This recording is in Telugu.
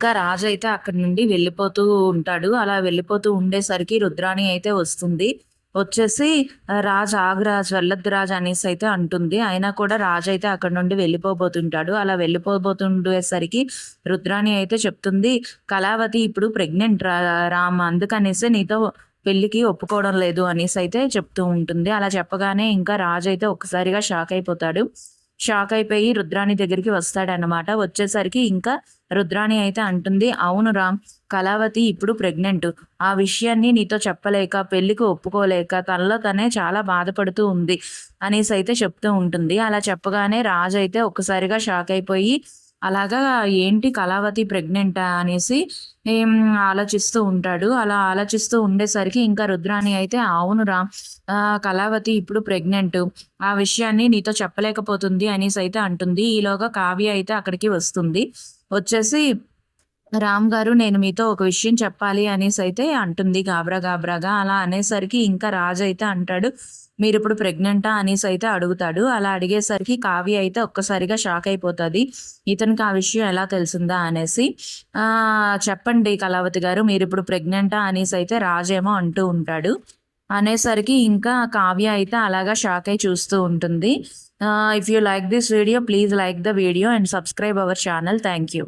ఇంకా రాజు అయితే అక్కడి నుండి వెళ్ళిపోతూ ఉంటాడు. అలా వెళ్ళిపోతూ ఉండేసరికి రుద్రాణి అయితే వస్తుంది. వచ్చేసి ఆహ్, "రాజ్ ఆగు రాజ్ వెళ్ళొద్దు రాజ్" అంటుంది. అయినా కూడా రాజు అయితే అక్కడి నుండి వెళ్ళిపోబోతుంటాడు. అలా వెళ్ళిపోబోతుండేసరికి రుద్రాణి అయితే చెప్తుంది, "కళావతి ఇప్పుడు ప్రెగ్నెంట్ రా రామ్. అందుకనేసి నీతో పెళ్ళికి ఒప్పుకోవడం లేదు" అనేసి అయితే చెప్తూ ఉంటుంది. అలా చెప్పగానే ఇంకా రాజు అయితే ఒక్కసారిగా షాక్ అయిపోతాడు. షాక్ అయిపోయి రుద్రాణి దగ్గరికి వస్తాడనమాట. వచ్చేసరికి ఇంకా రుద్రాణి అయితే అంటుంది, "అవును రామ్. కళావతి ఇప్పుడు ప్రెగ్నెంట్. ఆ విషయాన్ని నీతో చెప్పలేక, పెళ్ళికి ఒప్పుకోలేక తనలో తనే చాలా బాధపడుతూ ఉంది" అనేసి అయితే చెప్తూ ఉంటుంది. అలా చెప్పగానే రాజు అయితే ఒక్కసారిగా షాక్ అయిపోయి, "అలాగా ఏంటి కళావతి ప్రెగ్నెంటా?" అనేసి ఏం ఆలోచిస్తూ ఉంటాడు. అలా ఆలోచిస్తూ ఉండేసరికి ఇంకా రుద్రాణి అయితే, అవునురా కళావతి ఇప్పుడు ప్రెగ్నెంట్. ఆ విషయాన్ని నీతో చెప్పలేకపోతుంది" అనేసి అయితే అంటుంది. ఈలోగా కావ్య అయితే అక్కడికి వస్తుంది. వచ్చేసి, "రామ్ గారు నేను మీతో ఒక విషయం చెప్పాలి" అనేసి అయితే అంటుంది గాబరా గాబరాగా. అలా అనేసరికి ఇంకా రాజు అయితే అంటాడు, మీరు ఇప్పుడు ప్రెగ్నెంటా?" అనేసి అయితే అడుగుతాడు. అలా అడిగేసరికి కావ్య అయితే ఒక్కసారిగా షాక్ అయిపోతుంది ఇతనికి ఆ విషయం ఎలా తెలిసిందా అనేసి. "చెప్పండి కళావతి గారు మీరు ఇప్పుడు ప్రెగ్నెంటా?" అనేసి అయితే రాజేమో అంటూ ఉంటాడు. అనేసరికి ఇంకా కావ్య అయితే అలాగా షాక్ అయి చూస్తూ ఉంటుంది. If you like this video please like the video and subscribe our channel. Thank you.